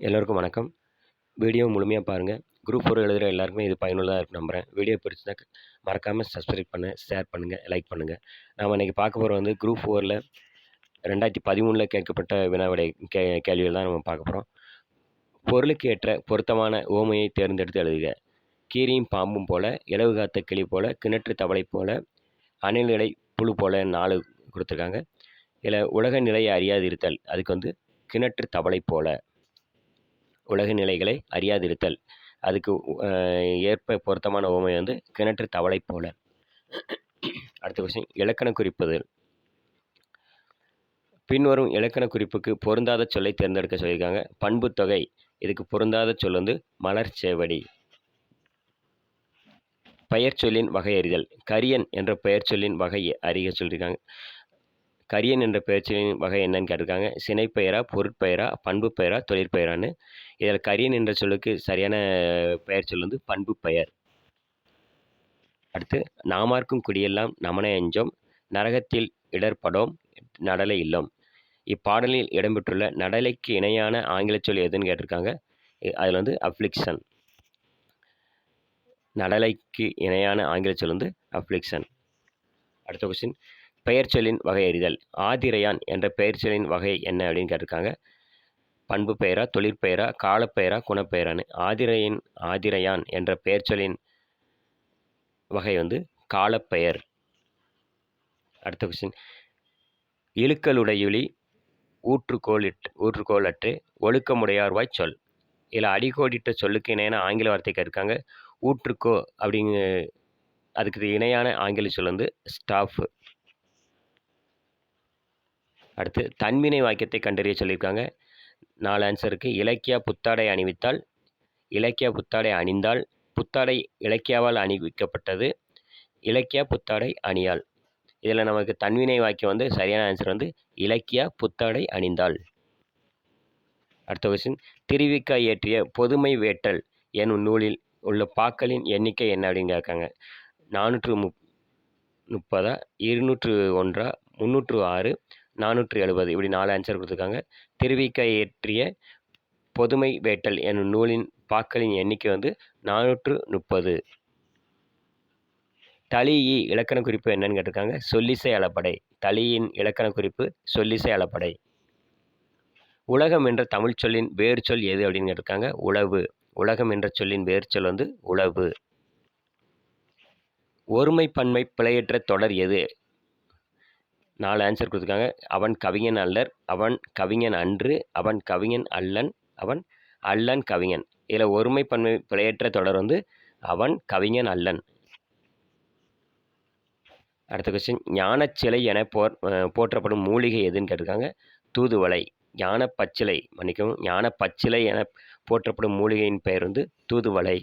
எல்லோருக்கும் வணக்கம். வீடியோ முழுமையாக பாருங்கள் குரூப் ஃபோர் எழுதுகிற எல்லாருக்குமே இது பயனுள்ளதாக இருக்கும் நம்புகிறேன் வீடியோ பிடிச்சினா மறக்காமல் சப்ஸ்கிரைப் பண்ண ஷேர் பண்ணுங்கள் லைக் பண்ணுங்கள் நாம் இன்றைக்கி பார்க்க போகிற வந்து குரூப் ஃபோரில் ரெண்டாயிரத்தி பதிமூணில் கேட்கப்பட்ட வினாவிடை கே கேள்விகள் தான் நம்ம பார்க்க போகிறோம் பொருளுக்கு ஏற்ற பொருத்தமான ஓமையை தேர்ந்தெடுத்து எழுதுக. கீரியும் பாம்பும் போல இலவு காத்த கிளி போல கிணற்று தவளை போல அணில் புழு போல நாலு கொடுத்துருக்காங்க. இதில் உலக நிலையை அறியாதிருத்தல். அதுக்கு வந்து கிணற்று தவளை போல். உலக நிலைகளை அறியாதிருத்தல். அதுக்கு ஏற்ப பொருத்தமான உவமை வந்து கிணற்று தவளை போல. அடுத்த கொஸ்டின் இலக்கண குறிப்புதல் பின்வரும் இலக்கண குறிப்புக்கு பொருந்தாத சொல்லை தேர்ந்தெடுக்க சொல்லியிருக்காங்க. பண்புத்தொகை இதுக்கு பொருந்தாத சொல் வந்து மலர் சேவடி. பெயர் சொல்லின் வகை அறிதல் கரியன் என்ற பெயர் சொல்லின் வகை அறிக சொல்லியிருக்காங்க. கரியன் என்ற பெயர் வகை என்னன்னு கேட்டிருக்காங்க. சினைப்பெயரா பொருட்பெயரா பண்பு பெயரா தொழிற்பெயரான்னு. இதில் கரியன் என்ற சொல்லுக்கு சரியான பெயர் சொல் வந்து பண்பு பெயர் அடுத்து நாமார்க்கும் குடியெல்லாம் நமனை அஞ்சோம் நரகத்தில் இடர்படோம் நடலை இல்லம். இப்பாடலில் இடம்பெற்றுள்ள நடலைக்கு இணையான ஆங்கில சொல் எதுன்னு கேட்டிருக்காங்க. அதில் வந்து அஃப்ளிக்ஷன் நடலைக்கு இணையான ஆங்கில சொல் வந்து அஃப்ளிக்ஷன் அடுத்த கொஸ்டின் பெயர் வகையறிதல். வகை அறிதல் ஆதிரையான் என்ற பெயர் வகை என்ன அப்படின்னு கேட்டிருக்காங்க. பண்பு பெயரா தொழிற்பெயரா காலப்பெயரா குணப்பெயரான்னு ஆதிரையின் ஆதிரையான் என்ற பெயர் வகை வந்து காலப்பெயர் அடுத்த கொஸ்டின் இழுக்கலுடையுளி ஊற்றுக்கோளிட் ஊற்றுக்கோளற்று ஒழுக்கமுடையார்வாய் சொல். இதில் அடிக்கோடிட்ட சொல்லுக்கு இணையான ஆங்கில வார்த்தைக்கு இருக்காங்க ஊற்றுக்கோ அப்படிங்க அதுக்கு இணையான ஆங்கில சொல் வந்து ஸ்டாஃப். அடுத்து தன்வினை வாக்கியத்தை கண்டறிய சொல்லியிருக்காங்க. நாலு ஆன்சருக்கு இலக்கியா புத்தாடை அணிவித்தால் இலக்கியா புத்தாடை அணிந்தால் புத்தாடை இலக்கியாவால் அணிவிக்கப்பட்டது. இலக்கியா புத்தாடை அணியால். இதில் நமக்கு தன்வினை வாக்கியம் வந்து சரியான ஆன்சர் வந்து இலக்கியா புத்தாடை அணிந்தால். அடுத்த கொஸ்டின் திருவிக்கா இயற்றிய பொதுமை வேட்டல் எனும் நூலில் உள்ள பாக்களின் எண்ணிக்கை என்ன அப்படின்னு கேட்காங்க. நானூற்று முப் முப்பதா இருநூற்று ஒன்றா முந்நூற்று ஆறு நானூற்று எழுபது. இப்படி நாலு ஆன்சர் கொடுத்துருக்காங்க. திருவிக்கா இயற்றிய பொதுமை வேட்டல் என்னும் நூலின் பாக்களின் எண்ணிக்கை வந்து நானூற்று முப்பது. தளியி இலக்கண குறிப்பு என்னன்னு கேட்டிருக்காங்க. சொல்லிசை அளப்படை. தளியின் இலக்கண குறிப்பு சொல்லிசை அளப்படை. உலகம் என்ற தமிழ் சொல்லின் வேறு சொல் எது அப்படின்னு கேட்டிருக்காங்க. உழவு உலகம் என்ற சொல்லின் வேறு சொல் வந்து உழவு ஒருமை பன்மை பிழையற்ற தொடர் எது? நாலு ஆன்சர் கொடுத்துருக்காங்க. அவன் கவிஞன் அல்லர் அவன் கவிஞன் அன்று அவன் கவிஞன் அல்லன் அவன் அல்லன் கவிஞன். இதில் ஒருமை பன்மை பிழையற்ற தொடர் வந்து அவன் கவிஞன் அல்லன். அடுத்த கொஸ்டின் ஞானச்சிலை என போர் போற்றப்படும் மூலிகை எதுன்னு கேட்டிருக்காங்க. தூதுவளை ஞான பச்சிலை மன்னிக்கவும் ஞான பச்சிலை என போற்றப்படும் மூலிகையின் பெயர் வந்து தூதுவளை.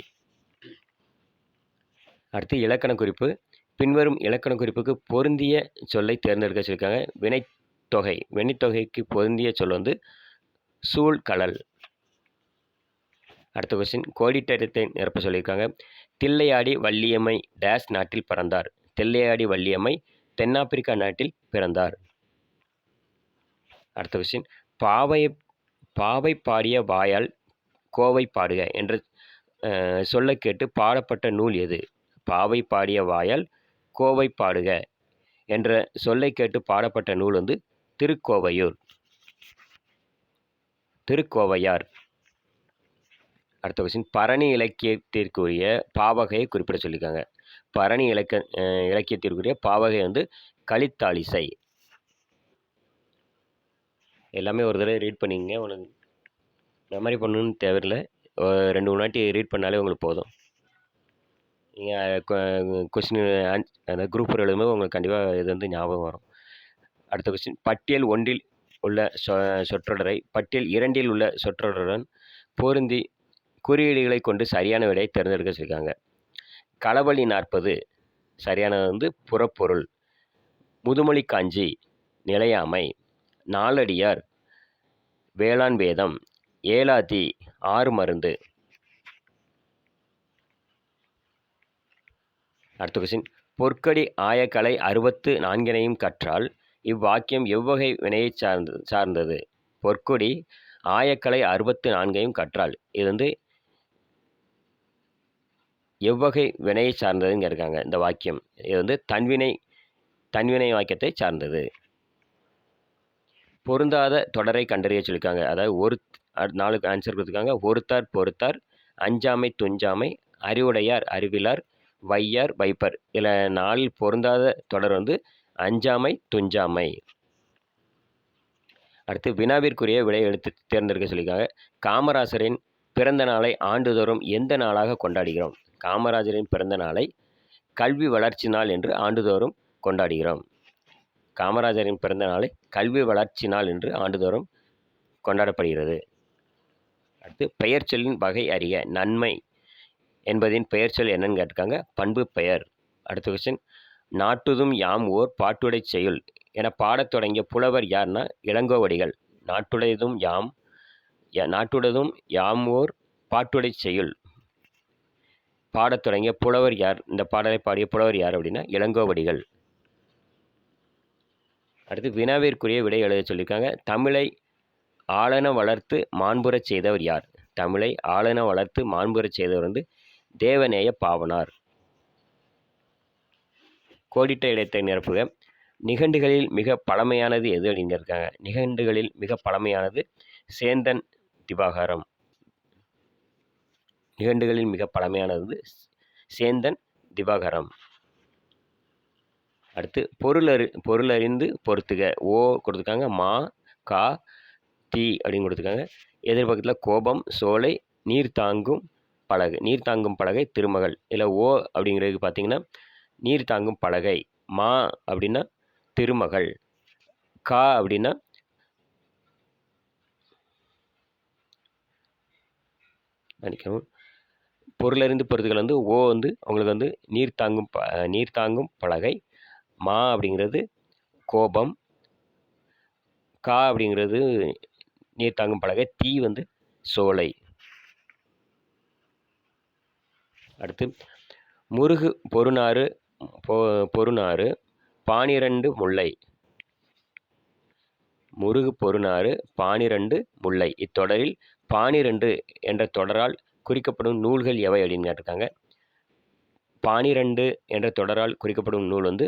அடுத்து இலக்கண குறிப்பு. பின்வரும் இலக்கண குறிப்புக்கு பொருந்திய சொல்லை தேர்ந்தெடுக்க சொல்லியிருக்காங்க. வினைத்தொகை வினைத்தொகைக்கு பொருந்திய சொல் வந்து சூழ்கலல் அடுத்த கொஸ்டின் கோடிட்டத்தை நிரப்ப சொல்லியிருக்காங்க. தில்லையாடி வள்ளியம்மை டேஸ் நாட்டில் பிறந்தார். தில்லையாடி வள்ளியம்மை தென்னாப்பிரிக்கா நாட்டில் பிறந்தார். அடுத்த கொஸ்டின் பாவை பாவை பாடிய வாயால் கோவை பாடுக என்ற சொல்ல சொல்லைக் கேட்டு பாடப்பட்ட நூல் எது? பாவை பாடிய வாயால் கோவை பாடுக என்ற சொல்லை கேட்டு பாடப்பட்ட நூல் வந்து திருக்கோவையூர். திருக்கோவையார். அடுத்த கொஸ்டின் பரணி இலக்கியத்திற்குரிய பாவகையை குறிப்பிட சொல்லியிருக்காங்க. பரணி இலக்க இலக்கியத்திற்குரிய பாவகை வந்து கலித்தாளிசை எல்லாமே ஒரு தடவை ரீட் பண்ணிங்க உங்களுக்கு மெமரி பண்ணணும்னு தேவையில்லை. ரெண்டு மூணு வாட்டி ரீட் பண்ணாலே உங்களுக்கு போதும். நீங்கள் கொஸ்டின் அந்த குரூப் எழுதும்போது உங்களுக்கு கண்டிப்பாக இது வந்து ஞாபகம் வரும். அடுத்த கொஸ்டின் பட்டியல் ஒன்றில் உள்ள சொ சொற்றொடரை பட்டியல் இரண்டில் உள்ள சொற்றொடருடன் பொருந்தி குறியீடுகளை கொண்டு சரியான விடையை தேர்ந்தெடுக்க சொல்லியிருக்காங்க. களவழி நாற்பது சரியானது வந்து புறப்பொருள். முதுமொழி காஞ்சி நிலையாமை நாலடியார் வேளாண் வேதம் ஏலாதி ஆறு மருந்து. அடுத்த கொஸ்டின் பொற்கடி ஆயக்கலை அறுபத்து நான்கினையும் கற்றால் இவ்வாக்கியம் எவ்வகை வினையை சார்ந்து சார்ந்தது? பொற்கொடி ஆயக்கலை அறுபத்து நான்கையும் கற்றால் இது வந்து எவ்வகை வினையை சார்ந்ததுன்னு இருக்காங்க இந்த வாக்கியம். இது வந்து தன்வினை தன்வினை வாக்கியத்தை சார்ந்தது. பொருந்தாத தொடரை கண்டறிய சொல்லியிருக்காங்க. அதாவது ஒரு அ- நாலு ஆன்சர் கொடுத்துருக்காங்க. ஒருத்தார் பொறுத்தார் அஞ்சாமை துஞ்சாமை அறிவுடையார் அறிவிலார் வையார் வைப்பர். இதில் நாளில் பொருந்தாத தொடர் வந்து அஞ்சாமை துஞ்சாமை. அடுத்து வினாவிற்குரிய விடை எடுத்து தேர்ந்தெடுக்க சொல்லியிருக்காங்க. காமராசரின் பிறந்த நாளை ஆண்டுதோறும் எந்த நாளாக கொண்டாடுகிறோம்? காமராஜரின் பிறந்த நாளை கல்வி வளர்ச்சி நாள் என்று ஆண்டுதோறும் கொண்டாடுகிறோம். காமராஜரின் பிறந்த நாளை கல்வி வளர்ச்சி நாள் என்று ஆண்டுதோறும் கொண்டாடப்படுகிறது. அடுத்து பெயர் சொல்லின் வகை அறிய நன்மை. என்பதின் பெயர்ச்சொல் என்னன்னு கேட்டிருக்காங்க. பண்பு பெயர். அடுத்த கொஸ்டின் நாட்டுதும் யாம் ஓர் பாட்டுடை செய்யுள் என பாடத் தொடங்கிய புலவர் யார்னா இளங்கோவடிகள். நாட்டுடையதும் யாம் நாட்டுடையதும் யாம் ஓர் பாட்டுடைச் செய்யுள் பாடத் தொடங்கிய புலவர் யார் இந்த பாடலை பாடிய புலவர் யார் அப்படின்னா இளங்கோவடிகள். அடுத்து வினாவிற்குரிய விடை எழுத சொல்லியிருக்காங்க. தமிழை ஆளன வளர்த்து மாண்புறச் செய்தவர் யார்? தமிழை ஆளன வளர்த்து மாண்புறச் செய்தவர் வந்து தேவநேய பாவனார். கோடிட்ட இடத்தை நிரப்புக. நிகண்டுகளில் மிக பழமையானது எது அப்படின்னு இருக்காங்க நிகண்டுகளில் மிக பழமையானது சேந்தன் திவாகரம். நிகண்டுகளில் மிக பழமையானது சேந்தன் திவாகரம். அடுத்து பொருளறி பொருளறிந்து பொறுத்துக. ஓ கொடுத்துருக்காங்க. மா கா தி அப்படின்னு கொடுத்துருக்காங்க. எதிர்பக்கத்தில் கோபம் சோலை நீர் தாங்கும் படகு நீர் தாங்கும் பலகை திருமகள். இதில் ஓ அப்படிங்கிறதுக்கு பார்த்தீங்கன்னா நீர் தாங்கும் பலகை. மா அப்படின்னா திருமகள். கா அப்படின்னா மன்னிக்கவும். பொருளறிந்து பொறுத்துகள் வந்து ஓ வந்து அவங்களுக்கு வந்து நீர் தாங்கும் ப நீர் தாங்கும் பலகை. மா அப்படிங்கிறது கோபம். கா அப்படிங்கிறது நீர் தாங்கும் பலகை. தீ வந்து சோலை. அடுத்து முருகு பொருநாறு பொ பொருநாறு பானிரண்டு முல்லை. முருகு பொருநாறு பானிரண்டு முல்லை. இத்தொடரில் பானிரண்டு என்ற தொடரால் குறிக்கப்படும் நூல்கள் எவை அப்படின்னு கேட்டிருக்காங்க. பானிரண்டு என்ற தொடரால் குறிக்கப்படும் நூல் வந்து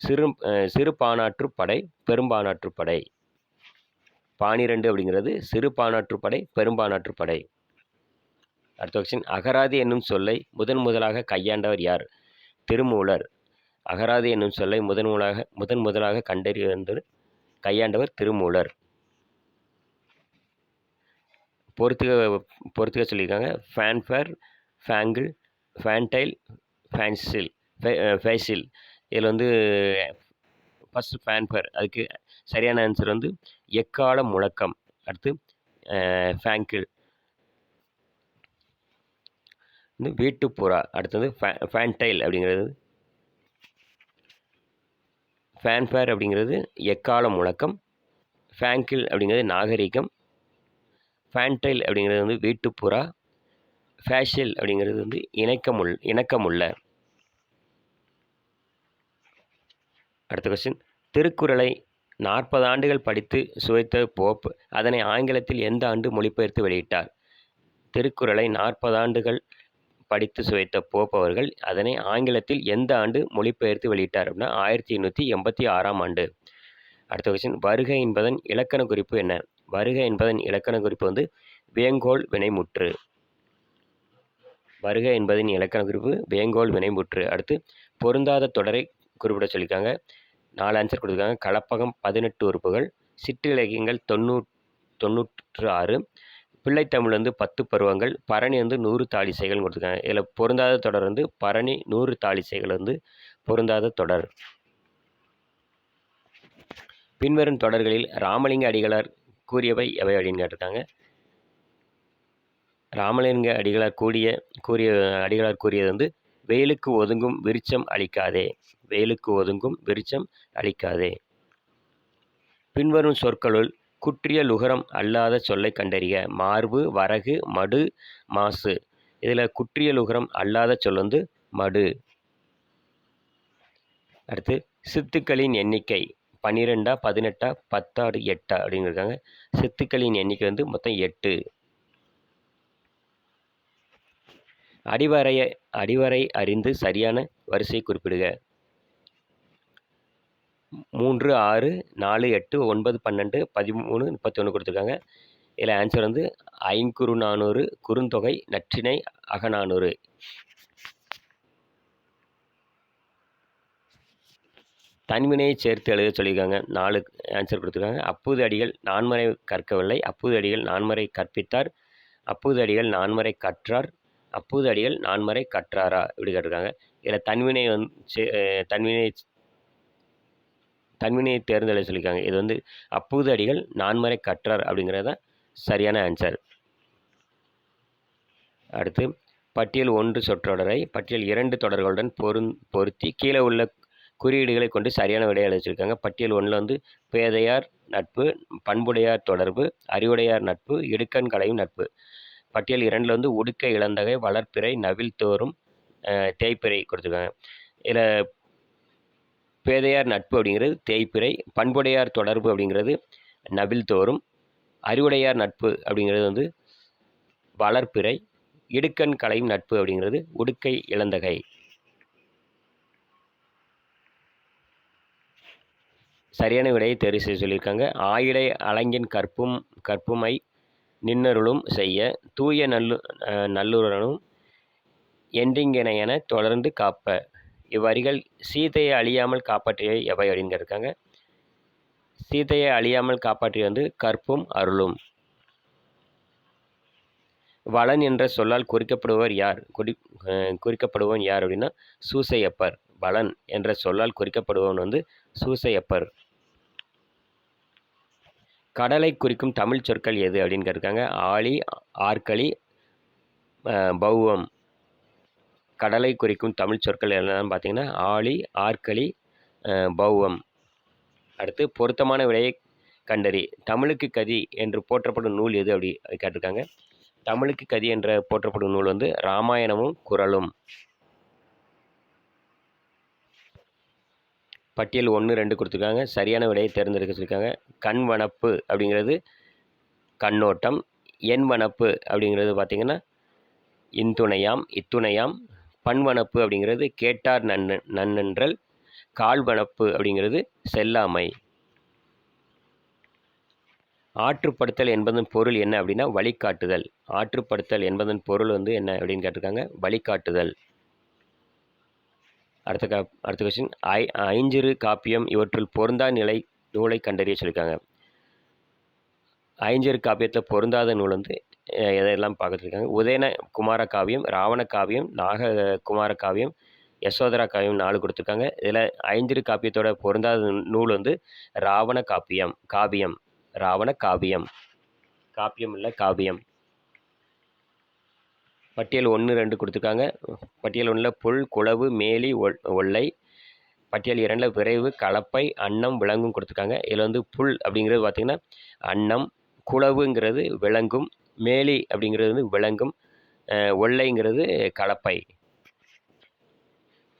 சிறு சிறுபானாற்றுப்படை சிறு பானாற்று படை பானிரண்டு அப்படிங்கிறது சிறு பானாற்று படை. அடுத்த கொஸ்டின் அகராதி என்னும் சொல்லை முதன் முதலாக கையாண்டவர் யார்? திருமூலர். அகராதி என்னும் சொல்லை முதன் முதலாக முதன் முதலாக கண்டறிந்து கையாண்டவர் திருமூலர். பொறுத்துக பொறுத்துக சொல்லியிருக்காங்க. ஃபேன்ஃபேர் ஃபேங்கிள் ஃபேன்டைல் ஃபேன்சில் ஃபேசில் இதில் வந்து ஃபஸ்ட்டு ஃபேன்ஃபேர் அதுக்கு சரியான ஆன்சர் வந்து எக்கால முழக்கம். அடுத்து ஃபேங்கிள் வந்து வீட்டுப்புறா அடுத்தது ஃபே ஃபேன்டைல் அப்படிங்கிறது. ஃபேன்ஃபேர் அப்படிங்கிறது எக்கால முழக்கம். ஃபேங்கில் அப்படிங்கிறது நாகரிகம். ஃபேன்டைல் அப்படிங்கிறது வந்து வீட்டுப்புறா ஃபேஷியல் அப்படிங்கிறது வந்து இணக்கமுள் இணக்கமுள்ள. அடுத்த கொஸ்டின் திருக்குறளை நாற்பது ஆண்டுகள் படித்து சுவைத்த போப் அதனை ஆங்கிலத்தில் எந்த ஆண்டு மொழிபெயர்த்து வெளியிட்டார்? திருக்குறளை நாற்பது ஆண்டுகள் படித்து சுவைத்த போப் அவர்கள் அதனை ஆங்கிலத்தில் எந்த ஆண்டு மொழிபெயர்த்து வெளியிட்டார் அப்படின்னா ஆயிரத்தி எண்ணூற்றி எண்பத்தி ஆறாம் ஆண்டு. அடுத்த கொஸ்டின் வருகை என்பதன் இலக்கண குறிப்பு என்ன? வருகை என்பதன் இலக்கண குறிப்பு வந்து வேங்கோல் வினைமுற்று. வருக என்பதின் இலக்கண குறிப்பு வேங்கோல் வினைமுற்று. அடுத்து பொருந்தாத தொடரை குறிப்பிட சொல்லியிருக்காங்க. நாலு ஆன்சர் கொடுத்துருக்காங்க. கலப்பகம் பதினெட்டு உறுப்புகள் சிற்றிலக்கியங்கள் தொண்ணூ தொண்ணூற்று ஆறு பிள்ளைத்தமிழ் வந்து பத்து பருவங்கள் பரணி வந்து நூறு தாளிசைகள்னு கொடுத்துருக்காங்க. இதில் பொருந்தாத தொடர் வந்து பரணி நூறு தாளிசைகள் வந்து பொருந்தாத தொடர். பின்வரும் தொடர்களில் ராமலிங்க அடிகளார் கூறியவை எவை அப்படின்னு கேட்டிருக்காங்க. ராமலிங்க அடிகளார் கூடிய கூறிய அடிகளார் கூறியது வந்து வெயிலுக்கு ஒதுங்கும் விருச்சம் அளிக்காதே வெயிலுக்கு ஒதுங்கும் விருச்சம் அளிக்காதே. பின்வரும் சொற்களுள் குற்றிய லுகரம் அல்லாத சொல்லை கண்டறிக. மார்பு வரகு மடு மாசு. இதில் குற்றிய லுகரம் அல்லாத சொல் வந்து மடு. அடுத்து சித்துக்களின் எண்ணிக்கை. பன்னிரெண்டா பதினெட்டா பத்தாடு எட்டா அப்படின்னு இருக்காங்க சித்துக்களின் எண்ணிக்கை வந்து மொத்தம் எட்டு. அடிவரைய அடிவரை அறிந்து சரியான வரிசையை குறிப்பிடுக. மூன்று ஆறு நாலு எட்டு ஒன்பது பன்னெண்டு பதிமூணு முப்பத்தி ஒன்று கொடுத்துருக்காங்க. இதில் ஆன்சர் வந்து ஐங்குறு நானூறு குறுந்தொகை நற்றிணை அகநானூறு. தன்வினையை சேர்த்து எழுத சொல்லியிருக்காங்க. நாலு ஆன்சர் கொடுத்துருக்காங்க. அப்போது அடிகள் நான்மறை கற்கவில்லை. அப்போது அடிகள் நான்மறை கற்பித்தார். அப்போது அடிகள் நான்மறை கற்றார். அப்போது அடிகள் நான்மறை கற்றாரா? இப்படி கேட்டிருக்காங்க. இதில் தன்வினை வந்து தன்வினை தன்வினையை தேர்ந்தெழுத சொல்லியிருக்காங்க. இது வந்து அப்பூது அடிகள் நான்மறை கற்றார் அப்படிங்கிறது தான் சரியான ஆன்சர் அடுத்து பட்டியல் ஒன்று சொற்றொடரை பட்டியல் இரண்டு தொடர்களுடன் பொருந் பொருத்தி கீழே உள்ள குறியீடுகளை கொண்டு சரியான விடையை அழைச்சிருக்காங்க பட்டியல் ஒன்றில் வந்து பேதையார் நட்பு பண்புடையார் தொடர்பு அறிவுடையார் நட்பு இடுக்கண் கலையும் நட்பு. பட்டியல் இரண்டில் வந்து உடுக்க இளந்தகை வளர்ப்பிறை நவில் தோறும் தேய்ப்பிறை கொடுத்துருக்காங்க. இதில் பேதையார் நட்பு அப்படிங்கிறது தேய்ப்பிறை பண்புடையார் தொடர்பு அப்படிங்கிறது நவில் தோறும் அறிவுடையார் நட்பு அப்படிங்கிறது வந்து வளர்ப்பிறை இடுக்கண் கலையும் நட்பு அப்படிங்கிறது உடுக்கை இளந்தகை சரியான விடையை தெரிவு செய்ய சொல்லியிருக்காங்க. ஆயிடை அலங்கின் கற்பும் கற்புமை நின்னருளும் செய்ய தூய நல்லு நல்லுறனும் என்றிங்கென தொடர்ந்து காப்ப. இவ்வரிகள் சீதையை அழியாமல் காப்பாற்றிய எவை அப்படின்னு கேட்டிருக்காங்க. சீதையை அழியாமல் காப்பாற்றிய வந்து கற்பும் அருளும். வளன் என்ற சொல்லால் குறிக்கப்படுவர் யார்? குறி குறிக்கப்படுபவன் யார் அப்படின்னா சூசையப்பர். வளன் என்ற சொல்லால் குறிக்கப்படுபவன் வந்து சூசையப்பர். கடலை குறிக்கும் தமிழ் சொற்கள் எது அப்படின்னு கேட்டிருக்காங்க? ஆழி ஆற்களி பௌவம். கடலை குறிக்கும் தமிழ் சொற்கள் என்னன்னு பார்த்தீங்கன்னா ஆழி ஆற்களி பௌவம். அடுத்து பொருத்தமான விடையை கண்டறி. தமிழுக்கு கதி என்று போற்றப்படும் நூல் எது அப்படி கேட்டிருக்காங்க. தமிழுக்கு கதி என்ற போற்றப்படும் நூல் வந்து ராமாயணமும் குரலும் பட்டியல் ஒன்று ரெண்டு கொடுத்துருக்காங்க. சரியான விடையை தேர்ந்தெடுக்க சொல்லியிருக்காங்க. கண் வனப்பு அப்படிங்கிறது கண்ணோட்டம். எண் வனப்பு அப்படிங்கிறது பார்த்திங்கன்னா இன்துணையாம் இத்துணையாம் பண்வனப்பு அப்படிங்கிறது கேட்டார் நன்னு நன்னன்றல் கால்வனப்பு அப்படிங்கிறது செல்லாமை. ஆற்றுப்படுத்தல் என்பதன் பொருள் என்ன அப்படின்னா வழிகாட்டுதல். ஆற்றுப்படுத்தல் என்பதன் பொருள் வந்து என்ன அப்படின்னு கேட்டிருக்காங்க? வழிகாட்டுதல். அடுத்த கா அடுத்த கொஸ்டின் ஐ ஐஞ்சிறு காப்பியம் இவற்றுள் பொருந்தா நிலை நூலை கண்டறிய சொல்லியிருக்காங்க. ஐஞ்சிறு காப்பியத்தில் பொருந்தாத நூல் வந்து எதையெல்லாம் பார்த்துருக்காங்க உதயன குமார காவியம் ராவண காவியம் நாக குமார காவியம் யசோதரா காவியம் நாலு கொடுத்துருக்காங்க. இதில் ஐந்திரு காப்பியத்தோட பொருந்தாத நூல் வந்து ராவண காப்பியம் காவியம் ராவண காவியம். காப்பியம் இல்லை காவியம். பட்டியல் ஒன்று ரெண்டு கொடுத்துருக்காங்க. பட்டியல் ஒன்றில் புல் குளவு மேலி ஒல்லை. பட்டியல் இரண்டில் விரைவு கலப்பை அன்னம் விலங்கும் கொடுத்துருக்காங்க. இதில் வந்து புல் அப்படிங்கிறது பார்த்திங்கன்னா அன்னம் குளவுங்கிறது விலங்கும் மேலி அப்படிங்கிறது வந்து விலங்கும். ஒல்லைங்கிறது கலப்பை.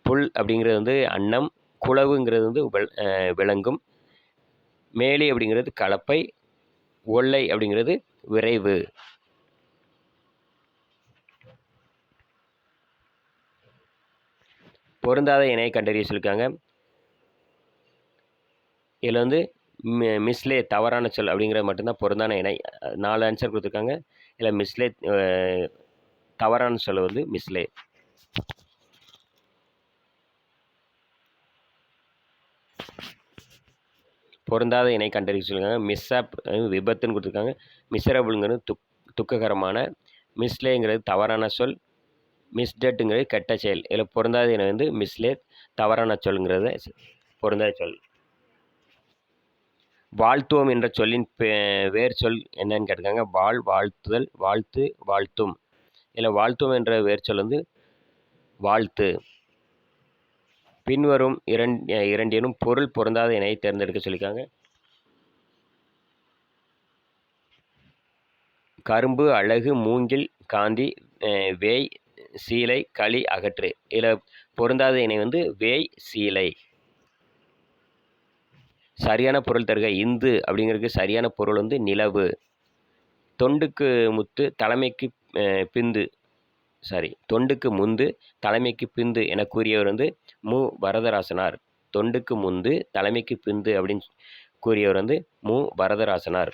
புல் அப்படிங்கிறது வந்து அன்னம். குளவுங்கிறது வந்து விலங்கும். மேலி அப்படிங்கிறது கலப்பை. ஒல்லை அப்படிங்கிறது விரைவு. பொருந்தாத இணையை கண்டறிய சொல்லியிருக்காங்க. இதில் வந்து மிஸ்லே தவறான சொல் அப்படிங்கிறது மட்டும்தான் பொருந்தான இணை நாலு ஆன்சர் கொடுத்துருக்காங்க. இல்லை மிஸ்லே தவறான சொல் வந்து மிஸ்லே பொருந்தாத இணை கண்டறிய சொல்லியிருக்காங்க மிஸ்அப் விபத்துன்னு கொடுத்துருக்காங்க. மிஸ்ரபுளுங்கிறது துக் துக்ககரமான மிஸ்லேங்கிறது தவறான சொல். மிஸ்டெட்டுங்கிறது கெட்ட செயல். இதில் பொருந்தாத இணை வந்து மிஸ்லே தவறான சொல்ங்கிறத பொருந்தாத சொல். வாழ்த்துவோம் என்ற சொல்லின் வேர் சொல் என்னன்னு கேட்டிருக்காங்க. வாழ் வாழ்த்துதல் வாழ்த்து வாழ்த்தும். இதில் வாழ்த்துவோம் என்ற வேர் சொல் வந்து வாழ்த்து பின்வரும் இரண் இரண்டினும் பொருள் பொருந்தாத இணையை தேர்ந்தெடுக்க சொல்லியிருக்காங்க. கரும்பு அழகு மூங்கில் காந்தி வேய் சீலை களி அகற்று. இதில் பொருந்தாத இணை வந்து வேய் சீலை. சரியான பொருள் தருக இந்து அப்படிங்கிறதுக்கு சரியான பொருள் வந்து நிலவு. தொண்டுக்கு முத்து தலைமைக்கு பிந்து. சாரி தொண்டுக்கு முந்து தலைமைக்கு பிந்து என கூறியவர் வந்து மு. வரதராசனார். தொண்டுக்கு முந்து தலைமைக்கு பிந்து அப்படின்னு கூறியவர் வந்து மு. வரதராசனார்.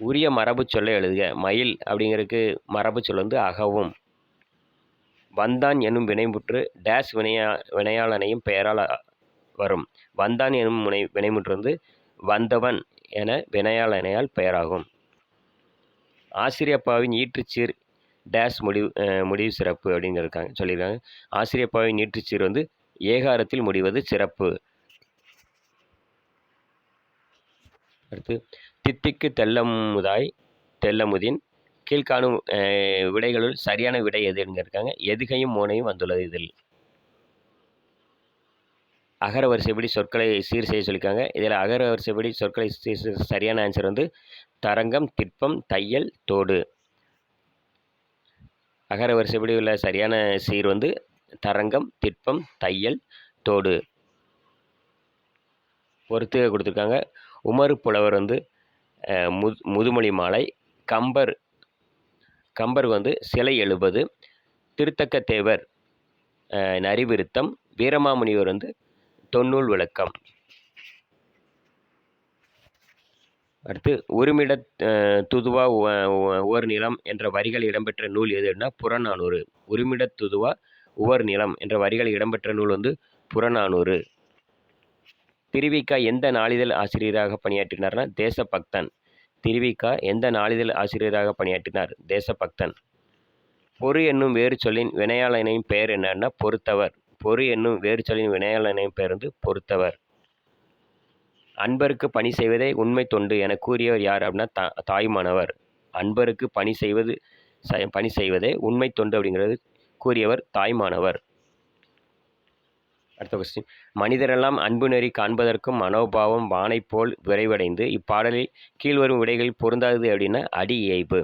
உரிய மரபு சொல்லை எழுதுக. மயில் அப்படிங்கிறதுக்கு மரபு சொல் வந்து அகவும். வந்தான் எனும் வினைமுற்று டேஸ் வினையா வினையாளனையும் பெயரால் வரும். வந்தான் எனும் முனை வினைமுற்று வந்து வந்தவன் என வினையாளனையால் பெயராகும். ஆசிரியப்பாவின் ஈற்றுச்சீர் டேஷ் முடிவு முடிவு சிறப்பு அப்படின்னு இருக்காங்க சொல்லியிருக்காங்க. ஆசிரியப்பாவின் ஈற்றுச்சீர் வந்து ஏகாரத்தில் முடிவது சிறப்பு. அடுத்து தித்திக்கு தெல்லமுதாய் தெல்லமுதின் கீழ்காணும் விடைகளுள் சரியான விடை எதுன்னு இருக்காங்க எதுகையும் மோனையும் வந்துள்ளது இதில். அகர வரிசைப்படி சொற்களை சீர் செய்ய சொல்லியிருக்காங்க. இதில் அகர வரிசைப்படி சொற்களை சீர் சரியான ஆன்சர் வந்து தரங்கம் திட்பம் தையல் தோடு. அகர வரிசைப்படி உள்ள சரியான சீர் வந்து தரங்கம் திட்பம் தையல் தோடு. பொறுத்து கொடுத்துருக்காங்க. உமர் புலவர் வந்து மு முது முதுமொழி மாலை கம்பர் கம்பர் வந்து சிலை எழுபது திருத்தக்க தேவர் நரிவிருத்தம் வீரமாமுனிவர் வந்து தொன்னூல் விளக்கம். அடுத்து உருமிட துதுவா உவர் நிலம் என்ற வரிகள் இடம்பெற்ற நூல் எதுன்னா புறநானூறு. உருமிட துதுவா உவர் நிலம் என்ற வரிகள் இடம்பெற்ற நூல் வந்து புறநானூறு. திருவிக்கா எந்த நாளிதழ் ஆசிரியராக பணியாற்றினார்னா தேசபக்தன். திருவிக்கா எந்த நாளிதழ் ஆசிரியராக பணியாற்றினார்? தேசபக்தன். பொறு என்னும் வேறு சொல்லின் வினையாளனின் பெயர் என்னன்னா பொறுத்தவர். பொறு என்னும் வேறு சொல்லின் வினையாளனையும் பெயர் பொறுத்தவர் அன்பருக்கு பணி செய்வதே உண்மை தொண்டு என கூறியவர் யார் அப்படின்னா தா தாய்மானவர். அன்பருக்கு பணி செய்வது பணி செய்வதே உண்மை தொண்டு அப்படிங்கிறது கூறியவர் தாய்மானவர். அடுத்த கொஸ்டின் மனிதரெல்லாம் அன்பு நெறி காண்பதற்கும் மனோபாவம் வானை போல் விரைவடைந்து இப்பாடலில் கீழ்வரும் விடைகளில் பொருந்தாதது அப்படின்னா அடி இயைப்பு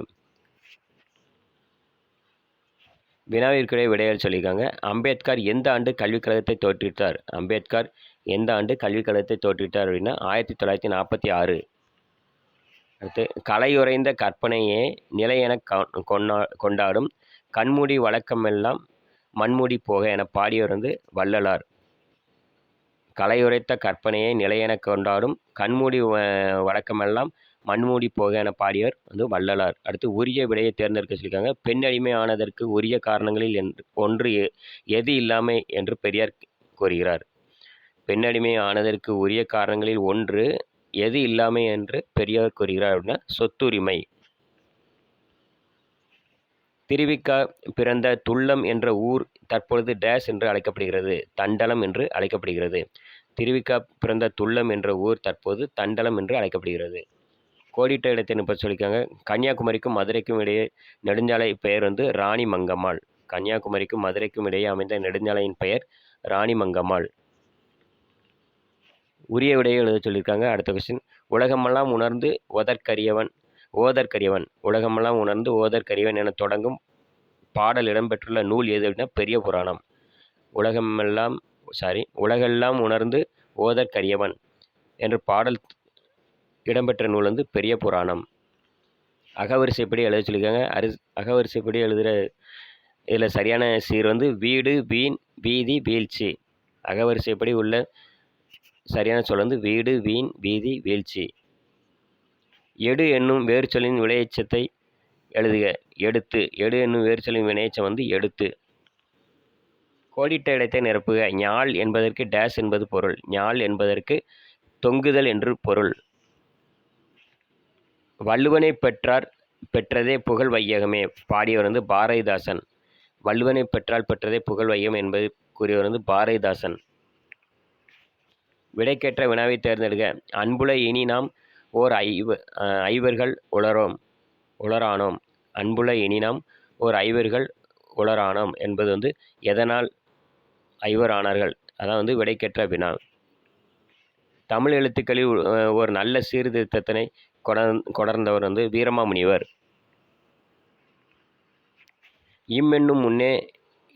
வினாவிற்குரிய விடைகள் சொல்லியிருக்காங்க. அம்பேத்கர் எந்த ஆண்டு கல்விக் கழகத்தை தோற்றுவித்தார்? அம்பேத்கர் எந்த ஆண்டு கல்விக் கழகத்தை தோற்றுவித்தார் அப்படின்னா ஆயிரத்தி தொள்ளாயிரத்தி நாற்பத்தி ஆறு. அடுத்து கலையுறைந்த கற்பனையே நிலையென கா- கொண்டா கொண்டாடும் கண்மூடி வழக்கமெல்லாம் மண்மூடி போக என பாடியவர் வந்து வள்ளலார் கலையுரைத்த கற்பனையை நிலையென கொண்டாடும் கண்மூடி வ- வழக்கமெல்லாம் மண்மூடி போக என பாடியவர் வந்து வள்ளலார். அடுத்து உரிய விடையை தேர்ந்தெடுக்க சொல்லியிருக்காங்க. பெண் அடிமை ஆனதற்கு உரிய காரணங்களில் என்று ஒன்று எ- எது இல்லாமை என்று பெரியார் கூறுகிறார். பெண் அடிமை ஆனதற்கு உரிய காரணங்களில் ஒன்று எது இல்லாமை என்று பெரியார் கூறுகிறார் அப்படின்னா சொத்துரிமை. திருவிக்கா பிறந்த துள்ளம் என்ற ஊர் தற்பொழுது டேஸ் என்று அழைக்கப்படுகிறது. தண்டலம் என்று அழைக்கப்படுகிறது. திருவிக்கா பிறந்த துள்ளம் என்ற ஊர் தற்போது தண்டலம் என்று அழைக்கப்படுகிறது. கோடிட்ட இடத்தை இப்போ சொல்லியிருக்காங்க. கன்னியாகுமரிக்கும் மதுரைக்கும் இடையே நெடுஞ்சாலை பெயர் வந்து ராணி மங்கம்மாள் கன்னியாகுமரிக்கும் மதுரைக்கும் இடையே அமைந்த நெடுஞ்சாலையின் பெயர் ராணி மங்கம்மாள் உரிய விடையை எழுத சொல்லியிருக்காங்க. அடுத்த கொஸ்டின் உலகமெல்லாம் உணர்ந்து ஓதற்கரியவன் ஓதற்கரியவன். உலகமெல்லாம் உணர்ந்து ஓதற்கரியவன் என தொடங்கும் பாடல் இடம்பெற்றுள்ள நூல் எது அப்படின்னா பெரிய புராணம். உலகமெல்லாம் சாரி உலகெல்லாம் உணர்ந்து ஓதற்கரியவன் என்று பாடல் இடம்பெற்ற நூல் வந்து பெரிய புராணம். அகவரிசைப்படி எழுத சொல்லியிருக்காங்க. அரி அகவரிசைப்படி எழுதுகிற இதில் சரியான சீர் வந்து வீடு வீண் வீதி வீழ்ச்சி. அகவரிசைப்படி உள்ள சரியான சொல் வந்து வீடு வீண் வீதி வீழ்ச்சி. எடு என்னும் வேர்ச்சொலின் விளையச்சத்தை எழுதுக. எடுத்து எடு என்னும் வேர்ச்சொலின் வினையச்சம் வந்து எடுத்து. கோடிட்ட இடத்தை நிரப்புக. ஞாள் என்பதற்கு டேஸ் என்பது பொருள். ஞாள் என்பதற்கு தொங்குதல் என்று பொருள். வள்ளுவனை பெற்றார் பெற்றதே புகழ் வையகமே பாடியவர் வந்து பாரதிதாசன். வள்ளுவனை பெற்றால் பெற்றதே புகழ் வையம் என்பது கூறியவர் வந்து பாரதிதாசன். விடைக்கேற்ற வினாவை தேர்ந்தெடுக்க அன்புல இனி நாம் ஓர் ஐவ ஐவர்கள் உளரோம் உளரானோம். அன்புல இனி நாம் ஓர் ஐவர்கள் உளரானோம் என்பது வந்து எதனால் ஐவரானார்கள்? அதான் வந்து விடைக்கேற்ற வினா. தமிழ் எழுத்துக்களில் ஒரு நல்ல சீர்திருத்தத்தினை கொடர் கொடர்ந்தவர் வந்து வீரமாமுனிவர். இம்மென்னும் முன்னே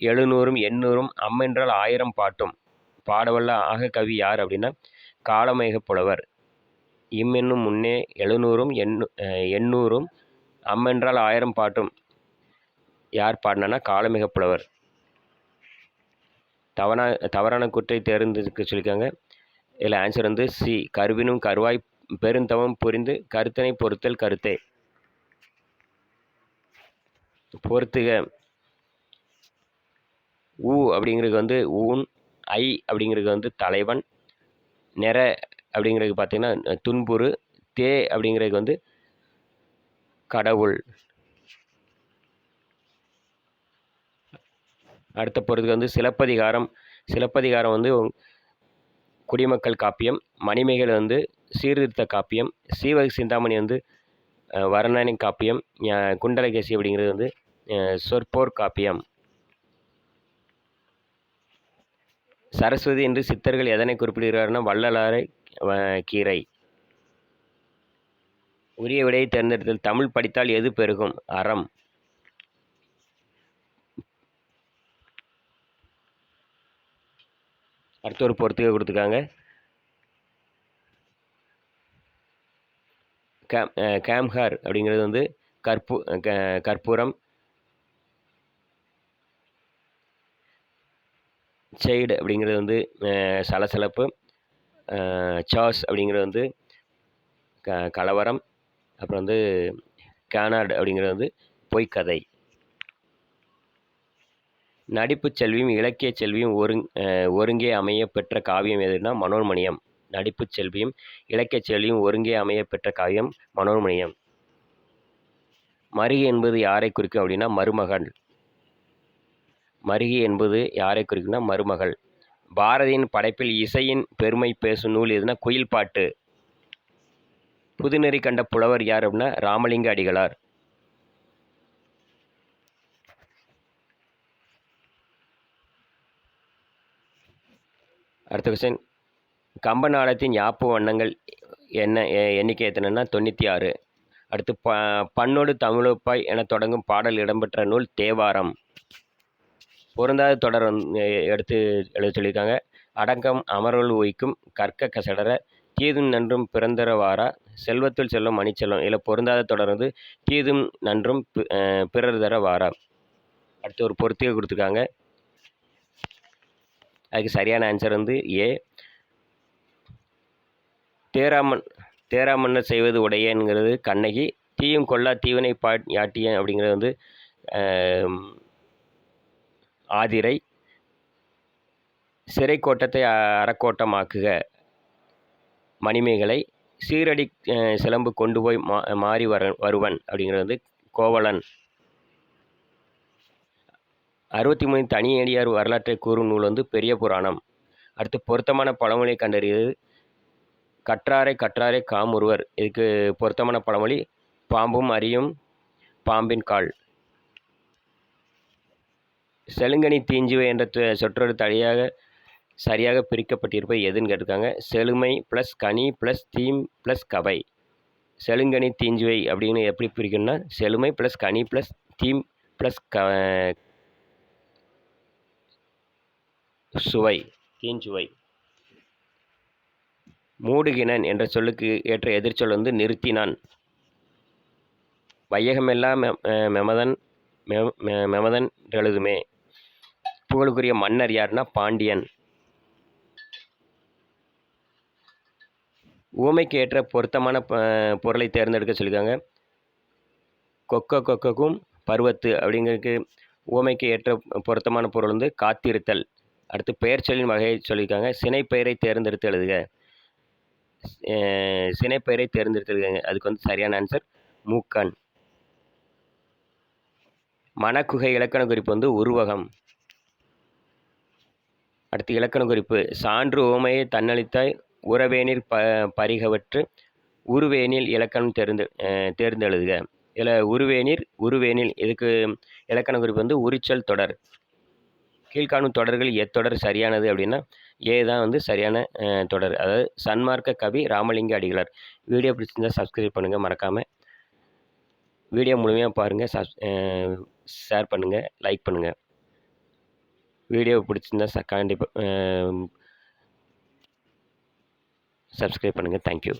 எழுநூறும் எண்ணூறும் அம்மென்றால் ஆயிரம் பாட்டும். பாடவல்ல ஆக கவி யார் அப்படின்னா காளமேகப் புலவர். இம்மென்னும் முன்னே எழுநூறும் எண்ணூ எண்ணூறும் அம்மென்றால் ஆயிரம் பாட்டும் யார் பாடினான்னா காளமேகப் புலவர். தவறான தவறான குற்றை தேர்ந்ததுக்கு சொல்லியிருக்காங்க. இதில் ஆன்சர் வந்து சி. கருவினும் கருவாய் பெருந்தவம் புரிந்து கருத்தனை பொறுத்தல் கருத்தே. பொறுத்துக. ஊ அப்படிங்கிறது வந்து ஊன் ஐ அப்படிங்கிறது வந்து தலைவன் நிற அப்படிங்கிறது பார்த்திங்கன்னா துன்புறு தே அப்படிங்கிறது வந்து கடவுள். அடுத்த பொறுத்துக்கு வந்து சிலப்பதிகாரம். சிலப்பதிகாரம் வந்து குடிமக்கள் காப்பியம் மணிமேகலை வந்து சீர்திருத்த காப்பியம் சீவக சிந்தாமணி வந்து அஹ், காப்பியம் குண்டலகேசி அப்படிங்கிறது வந்து சொற்போர் காப்பியம். சரஸ்வதி என்று சித்தர்கள் எதனை குறிப்பிடுகிறார்னா வள்ளலாரை வ- கீரை. உரிய விடையை தேர்ந்தெடுத்தல் தமிழ் படித்தால் எது பெருகும்? அறம். அடுத்த ஒரு பொறுத்துக்க கொடுத்துருக்காங்க. கேம் கேம்ஹார் அப்படிங்கிறது வந்து கற்பூ க- கற்பூரம். செய்டு அப்படிங்கிறது வந்து சலசலப்பு. சாஸ் அப்படிங்கிறது வந்து க கலவரம். அப்புறம் வந்து கேனார்டு அப்படிங்கிறது வந்து பொய்க்கதை. நடிப்புச் செல்வியும் இலக்கியச் செல்வியும் ஒருங் ஒருங்கே அமைய பெற்ற காவியம் எதுனா மனோன்மணியம். நடிப்புச் செல்வியும் இலக்கியச் செல்வியும் ஒருங்கே அமைய பெற்ற காவியம் மனோன்மணியம். மருகி என்பது யாரை குறிக்கும் அப்படின்னா மருமகள். மருகி என்பது யாரை குறிக்கும்னா மருமகள். பாரதியின் படைப்பில் இசையின் பெருமை பேசும் நூல் எதுனா குயில் பாட்டு. புதுநெறி கண்ட புலவர் யார் அப்படின்னா ராமலிங்க அடிகளார். அடுத்த கொஸ்டின் கம்ப நாடகத்தின் யாப்பு வண்ணங்கள் என்ன எ- எண்ணிக்கை எத்தனைன்னா தொண்ணூற்றி ஆறு அடுத்து ப பண்ணோடு தமிழப்பாய் என தொடங்கும் பாடல் இடம்பெற்ற நூல் தேவாரம். பொருந்தாத தொடர் எடுத்து எழுத சொல்லியிருக்காங்க. அடக்கம் அமர்வுள் உய்க்கும் கற்க கசடர தீதும் நன்றும் பிறந்தரவாரா செல்வத்துள் செல்லும் மணிச்செல்வம். இதில் பொருந்தாத தொடர் வந்து தீதும் நன்றும் பிறர் தர வாரா. அடுத்து ஒரு பொறுத்துக கொடுத்துருக்காங்க. அதுக்கு சரியான ஆன்சர் வந்து ஏ தேராமன் தேராமன்னர் செய்வது உடையங்கிறது கண்ணகி. தீயும் கொல்லா தீவனை பா யாட்டியன் அப்படிங்கிறது வந்து ஆதிரை. சிறை கோட்டத்தை அ- அறக்கோட்டமாக்குக மணிமேகலை. சீரடி சிலம்பு கொண்டு போய் மா மாறி வர வருவன் அப்படிங்கிறது வந்து கோவலன். அறுபத்தி மூணு தனியடியார் வரலாற்றை கூறும் நூல் வந்து பெரிய புராணம். அடுத்து பொருத்தமான பழமொழியை கண்டறியது கற்றாரை கற்றாரை காமுறுவர். இதுக்கு பொருத்தமான பழமொழி பாம்பும் அறியும் பாம்பின் கால். செலுங்கனி தீஞ்சுவை என்ற சொற்றொரு சொற்றொடர் தனியாக சரியாக பிரிக்கப்பட்டிருப்பது எதுன்னு கேட்டிருக்காங்க. செழுமை ப்ளஸ் கனி ப்ளஸ் தீம் ப்ளஸ் கவை. செலுங்கனி தீஞ்சுவை அப்படின்னு எப்படி பிரிக்கணும்னா செழுமை ப்ளஸ் கனி ப்ளஸ் தீம் ப்ளஸ் க சுவை தீஞ்சுவை. மூடுகினன் என்ற சொல்லுக்கு ஏற்ற எதிர்ச்சொல் வந்து நிறுத்தினான். வையகமெல்லாம் மெ- மெமதன் மெமதன் எழுதுமே புகழுக்குரிய மன்னர் யாருன்னா பாண்டியன். ஊமைக்கு ஏற்ற பொருத்தமான பொருளை தேர்ந்தெடுக்க சொல்லியிருக்காங்க. கொக்க கொக்கக்கும் பருவத்து அப்படிங்கிறதுக்கு ஊமைக்கு ஏற்ற பொருத்தமான பொருள் வந்து காத்திருத்தல். அடுத்து பெயர் சொல்லின் வகையை சொல்லியிருக்காங்க. சினை பெயரை தேர்ந்தெடுத்து எழுதுக. சினைப்பெயரை தேர்ந்தெடுத்திருக்காங்க. அதுக்கு வந்து சரியான ஆன்சர் மூக்கன் மணக்குகை இலக்கண குறிப்பு வந்து உருவகம். அடுத்து இலக்கண குறிப்பு. சான்று ஓமையை தன்னளித்தாய் உறவேனில் ப பரிகவற்று உருவேனில் இலக்கணம் தேர்ந்து தேர்ந்தெழுதுக. இதில் உருவேனில் உருவேனில் இதுக்கு இலக்கண குறிப்பு வந்து உரிச்சல் தொடர். கீழ்காணும் தொடர்கள் எத்தொடர் சரியானது அப்படின்னா ஏ தான் வந்து சரியான தொடர். அதாவது சன்மார்க்க கவி ராமலிங்க அடிகளார். வீடியோ பிடிச்சிருந்தா சப்ஸ்கிரைப் பண்ணுங்கள் மறக்காமல் வீடியோ முழுமையாக பாருங்கள் சப் ஷேர் பண்ணுங்கள் லைக் பண்ணுங்கள் வீடியோ பிடிச்சிருந்தா ச கண்டிப்பாக சப்ஸ்கிரைப் பண்ணுங்கள் தேங்க்யூ